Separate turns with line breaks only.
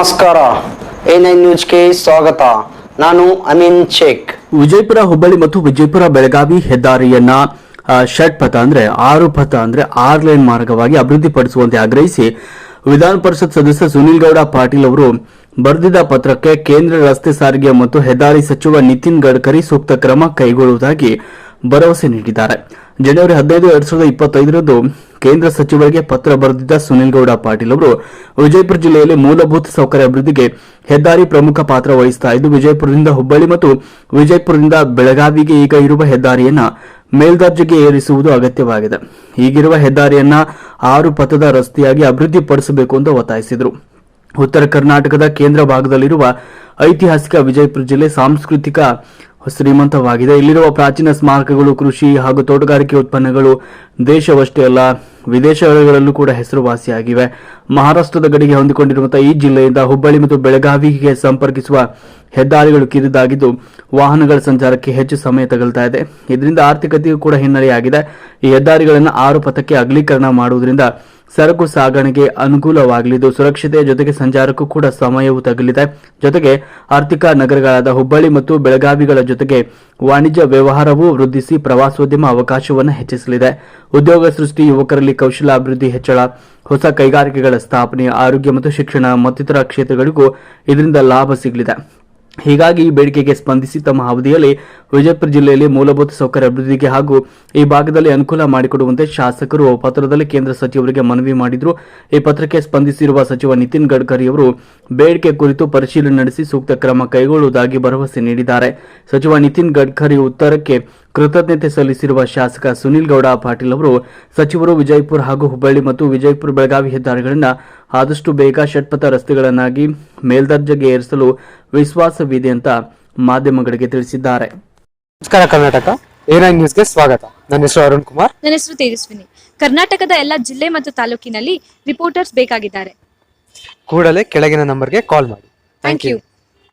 ನಮಸ್ಕಾರ. A nine ನ್ಯೂಸ್ಗೆ ಸ್ವಾಗತ. ನಾನು ಅಮೀನ್ ಶೇಖ್.
ವಿಜಯಪುರ ಹುಬ್ಬಳ್ಳಿ ಮತ್ತು ವಿಜಯಪುರ ಬೆಳಗಾವಿ ಹೆದ್ದಾರಿಯನ್ನ ಷಟ್ ಪಥ ಅಂದ್ರೆ ಆರು ಪಥ ಅಂದ್ರೆ ಆರ್ ಲೈನ್ ಮಾರ್ಗವಾಗಿ ಅಭಿವೃದ್ಧಿಪಡಿಸುವಂತೆ ಆಗ್ರಹಿಸಿ ವಿಧಾನ ಪರಿಷತ್ ಸದಸ್ಯ ಸುನೀಲ್ ಗೌಡ ಪಾಟೀಲ್ ಅವರು ಬರೆದಿದ್ದ ಪತ್ರಕ್ಕೆ ಕೇಂದ್ರ ರಸ್ತೆ ಸಾರಿಗೆ ಮತ್ತು ಹೆದ್ದಾರಿ ಸಚಿವ ನಿತಿನ್ ಗಡ್ಕರಿ ಸೂಕ್ತ ಕ್ರಮ ಕೈಗೊಳ್ಳುವುದಾಗಿ ಭರವಸೆ ನೀಡಿದ್ದಾರೆ. ಜನವರಿ ಹದಿನೈದು, ಎರಡ್ ಸಾವಿರದ ಇಪ್ಪತ್ತೈದರಂದು ಕೇಂದ್ರ ಸಚಿವರಿಗೆ ಪತ್ರ ಬರೆದಿದ್ದ ಸುನಿಲ್ ಗೌಡ ಪಾಟೀಲ್ ಅವರು, ವಿಜಯಪುರ ಜಿಲ್ಲೆಯಲ್ಲಿ ಮೂಲಭೂತ ಸೌಕರ್ಯ ಅಭಿವೃದ್ಧಿಗೆ ಹೆದ್ದಾರಿ ಪ್ರಮುಖ ಪಾತ್ರ ವಹಿಸ್ತಾ ಇದ್ದು, ವಿಜಯಪುರದಿಂದ ಹುಬ್ಬಳ್ಳಿ ಮತ್ತು ವಿಜಯಪುರದಿಂದ ಬೆಳಗಾವಿಗೆ ಈಗ ಇರುವ ಹೆದ್ದಾರಿಯನ್ನ ಮೇಲ್ದರ್ಜೆಗೆ ಏರಿಸುವುದು ಅಗತ್ಯವಾಗಿದೆ. ಈಗಿರುವ ಹೆದ್ದಾರಿಯನ್ನ ಆರು ಪಥದ ರಸ್ತೆಯಾಗಿ ಅಭಿವೃದ್ಧಿಪಡಿಸಬೇಕು ಎಂದು ಒತ್ತಾಯಿಸಿದರು. ಉತ್ತರ ಕರ್ನಾಟಕದ ಕೇಂದ್ರ ಭಾಗದಲ್ಲಿರುವ ಐತಿಹಾಸಿಕ ವಿಜಯಪುರ ಜಿಲ್ಲೆ ಸಾಂಸ್ಕೃತಿಕ ಶ್ರೀಮಂತವಾಗಿದೆ. ಇಲ್ಲಿರುವ ಪ್ರಾಚೀನ ಸ್ಮಾರಕಗಳು, ಕೃಷಿ ಹಾಗೂ ತೋಟಗಾರಿಕೆ ಉತ್ಪನ್ನಗಳು ದೇಶವಷ್ಟೇ ಅಲ್ಲ ವಿದೇಶಗಳಲ್ಲೂ ಕೂಡ ಹೆಸರುವಾಸಿಯಾಗಿವೆ. ಮಹಾರಾಷ್ಟ್ರದ ಗಡಿಗೆ ಹೊಂದಿಕೊಂಡಿರುವಂತಹ ಈ ಜಿಲ್ಲೆಯಿಂದ ಹುಬ್ಬಳ್ಳಿ ಮತ್ತು ಬೆಳಗಾವಿಗೆ ಸಂಪರ್ಕಿಸುವ ಹೆದ್ದಾರಿಗಳು ಕಿರಿದಾಗಿದ್ದು, ವಾಹನಗಳ ಸಂಚಾರಕ್ಕೆ ಹೆಚ್ಚು ಸಮಯ ತಗಲ್ತಾ ಇದೆ. ಇದರಿಂದ ಆರ್ಥಿಕತೆಯೂ ಕೂಡ ಹಿನ್ನಡೆಯಾಗಿದೆ. ಈ ಹೆದ್ದಾರಿಗಳನ್ನು ಆರು ಪಥಕ್ಕೆ ಅಗಲೀಕರಣ ಮಾಡುವುದರಿಂದ ಸರಕು ಸಾಗಣೆಗೆ ಅನುಕೂಲವಾಗಲಿದ್ದು, ಸುರಕ್ಷತೆಯ ಜೊತೆಗೆ ಸಂಚಾರಕ್ಕೂ ಕೂಡ ಸಮಯವು ತಗಲಿದೆ. ಜೊತೆಗೆ ಆರ್ಥಿಕ ನಗರಗಳಾದ ಹುಬ್ಬಳ್ಳಿ ಮತ್ತು ಬೆಳಗಾವಿಗಳ ಜೊತೆಗೆ ವಾಣಿಜ್ಯ ವ್ಯವಹಾರವೂ ವೃದ್ಧಿಸಿ ಪ್ರವಾಸೋದ್ಯಮ ಅವಕಾಶವನ್ನು ಹೆಚ್ಚಿಸಲಿದೆ. ಉದ್ಯೋಗ ಸೃಷ್ಟಿ, ಯುವಕರಲ್ಲಿ ಕೌಶಲಾಭಿವೃದ್ಧಿ ಹೆಚ್ಚಳ, ಹೊಸ ಕೈಗಾರಿಕೆಗಳ ಸ್ಥಾಪನೆ, ಆರೋಗ್ಯ ಮತ್ತು ಶಿಕ್ಷಣ ಮತ್ತಿತರ ಕ್ಷೇತ್ರಗಳಿಗೂ ಇದರಿಂದ ಲಾಭ ಸಿಗಲಿದೆ. ಹೀಗಾಗಿ ಈ ಬೇಡಿಕೆಗೆ ಸ್ಪಂದಿಸಿ ತಮ್ಮ ಅವಧಿಯಲ್ಲಿ ವಿಜಯಪುರ ಜಿಲ್ಲೆಯಲ್ಲಿ ಮೂಲಭೂತ ಸೌಕರ್ಯ ಅಭಿವೃದ್ಧಿಗೆ ಹಾಗೂ ಈ ಭಾಗದಲ್ಲಿ ಅನುಕೂಲ ಮಾಡಿಕೊಡುವಂತೆ ಶಾಸಕರು ಪತ್ರದಲ್ಲಿ ಕೇಂದ್ರ ಸಚಿವರಿಗೆ ಮನವಿ ಮಾಡಿದ್ರು. ಈ ಪತ್ರಕ್ಕೆ ಸ್ಪಂದಿಸಿರುವ ಸಚಿವ ನಿತಿನ್ ಗಡ್ಕರಿ ಅವರು, ಬೇಡಿಕೆ ಕುರಿತು ಪರಿಶೀಲನೆ ನಡೆಸಿ ಸೂಕ್ತ ಕ್ರಮ ಕೈಗೊಳ್ಳುವುದಾಗಿ ಭರವಸೆ ನೀಡಿದ್ದಾರೆ. ಸಚಿವ ನಿತಿನ್ ಗಡ್ಕರಿ ಉತ್ತರಕ್ಕೆ ಕೃತಜ್ಞತೆ ಸಲ್ಲಿಸಿರುವ ಶಾಸಕ ಸುನಿಲ್ ಗೌಡ ಪಾಟೀಲ್ ಅವರು, ಸಚಿವರು ವಿಜಯಪುರ ಹಾಗೂ ಹುಬ್ಬಳ್ಳಿ ಮತ್ತು ವಿಜಯಪುರ ಬೆಳಗಾವಿ ಹೆದ್ದಾರಿಗಳನ್ನು ಆದಷ್ಟು ಬೇಗ ಷಟ್ಪಥ ರಸ್ತೆಗಳನ್ನಾಗಿ ಮೇಲ್ದರ್ಜೆಗೆ ಏರಿಸಲು ವಿಶ್ವಾಸವಿದೆ ಅಂತ ಮಾಧ್ಯಮಗಳಿಗೆ ತಿಳಿಸಿದ್ದಾರೆ.
ನಮಸ್ಕಾರ ಕರ್ನಾಟಕ. ಎ ನ್ಯೂಸ್ ನ್ಯೂಸ್ಗೆ ಸ್ವಾಗತ. ನನ್ನ ಹೆಸರು ಅರುಣ್ ಕುಮಾರ್.
ನನ್ನ ಹೆಸರು ತೇಜಸ್ವಿನಿ. ಕರ್ನಾಟಕದ ಎಲ್ಲ ಜಿಲ್ಲೆ ಮತ್ತು ತಾಲೂಕಿನಲ್ಲಿ ರಿಪೋರ್ಟರ್ಸ್ ಬೇಕಾಗಿದ್ದಾರೆ.
ಕೂಡಲೇ ಕೆಳಗಿನ ನಂಬರ್ಗೆ ಕಾಲ್ ಮಾಡಿ.
Thank you